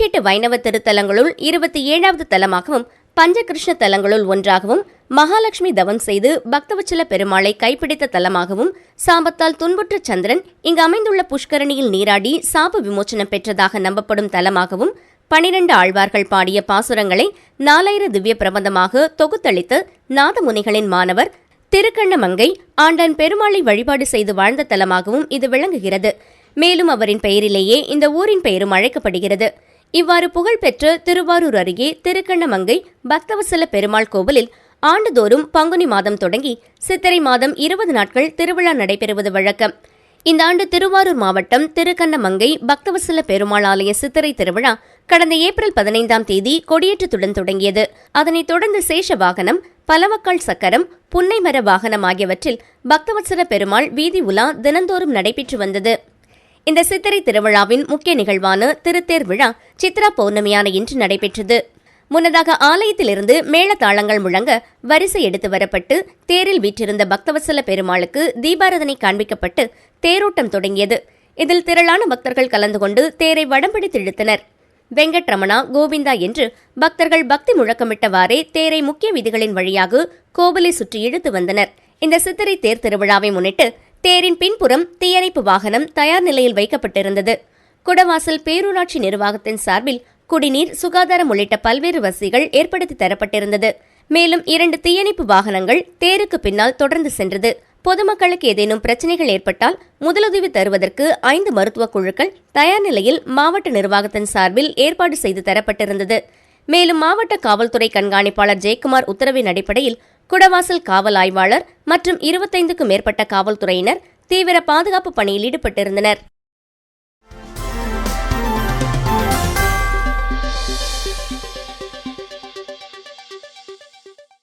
தொன்னூற்றி எட்டு வைணவ திருத்தலங்களுள் இருபத்தி ஏழாவது தலமாகவும் பஞ்சகிருஷ்ண தலங்களுள் ஒன்றாகவும் மகாலட்சுமி தவம் செய்து பக்தவச்சல பெருமாளை கைப்பிடித்த தலமாகவும் சாபத்தால் துன்புற்ற சந்திரன் இங்கு அமைந்துள்ள புஷ்கரணியில் நீராடி சாப விமோச்சனம் பெற்றதாக நம்பப்படும் தலமாகவும் பனிரெண்டு ஆழ்வார்கள் பாடிய பாசுரங்களை நாலாயிர திவ்ய பிரபந்தமாக தொகுத்தளித்து நாதமுனிகளின் மாணவர் திருக்கண்ணமங்கை ஆண்டான் பெருமாளை வழிபாடு செய்து வாழ்ந்த தலமாகவும் இது விளங்குகிறது. மேலும் அவரின் பெயரிலேயே இந்த ஊரின் பெயரும் அழைக்கப்படுகிறது. இவ்வாறு புகழ்பெற்ற திருவாரூர் அருகே திருக்கண்ணமங்கை பக்தவசல பெருமாள் கோவிலில் ஆண்டுதோறும் பங்குனி மாதம் தொடங்கி சித்திரை மாதம் இருபது நாட்கள் திருவிழா நடைபெறுவது வழக்கம். இந்த ஆண்டு திருவாரூர் மாவட்டம் திருக்கண்ணமங்கை பக்தவசல பெருமாள் ஆலய சித்திரை திருவிழா கடந்த ஏப்ரல் பதினைந்தாம் தேதி கொடியேற்றத்துடன் தொடங்கியது. அதனைத் தொடர்ந்து சேஷ வாகனம் பலவக்கால் சக்கரம் புன்னைமர வாகனம் ஆகியவற்றில் பக்தவத்சல பெருமாள் வீதி உலா தினந்தோறும் நடைபெற்று வந்தது. இந்த சித்திரை திருவிழாவின் முக்கிய நிகழ்வான திருத்தேர் விழா சித்ரா பௌர்ணமியான இன்று நடைபெற்றது. முன்னதாக ஆலயத்திலிருந்து மேளதாளங்கள் முழங்க வரிசை எடுத்து வரப்பட்டு தேரில் வீற்றிருந்த பக்தவசல பெருமாளுக்கு தீபாரதனை காண்பிக்கப்பட்டு தேரோட்டம் தொடங்கியது. இதில் திரளான பக்தர்கள் கலந்து கொண்டு தேரை வடம்பிடித்து இழுத்தனர் வெங்கட்ரமணா கோவிந்தா என்று பக்தர்கள் பக்தி முழக்கமிட்டவாறே தேரை முக்கிய வீதிகளின் வழியாக கோவிலை சுற்றி இழுத்து வந்தனர். இந்த சித்திரை தேர் திருவிழாவை முன்னிட்டு தேரின் பின்புறம் தீயணைப்பு வாகனம் தயார் நிலையில் வைக்கப்பட்டிருந்தது. குடவாசல் பேரூராட்சி நிர்வாகத்தின் சார்பில் குடிநீர் சுகாதாரம் உள்ளிட்ட பல்வேறு வசதிகள் ஏற்படுத்தி தரப்பட்டிருந்தது. மேலும் இரண்டு தீயணைப்பு வாகனங்கள் தேருக்கு பின்னால் தொடர்ந்து சென்றது. பொதுமக்களுக்கு ஏதேனும் பிரச்சனைகள் ஏற்பட்டால் முதலுதவி தருவதற்கு ஐந்து மருத்துவக் குழுக்கள் தயார் நிலையில் மாவட்ட நிர்வாகத்தின் சார்பில் ஏற்பாடு செய்து தரப்பட்டிருந்தது. மேலும் மாவட்ட காவல்துறை கண்காணிப்பாளர் ஜெயக்குமார் உத்தரவின் அடிப்படையில் குடவாசல் காவல் ஆய்வாளர் மற்றும் இருபத்தைந்துக்கும் மேற்பட்ட காவல்துறையினர் தீவிர பாதுகாப்பு பணியில் ஈடுபட்டிருந்தனர்.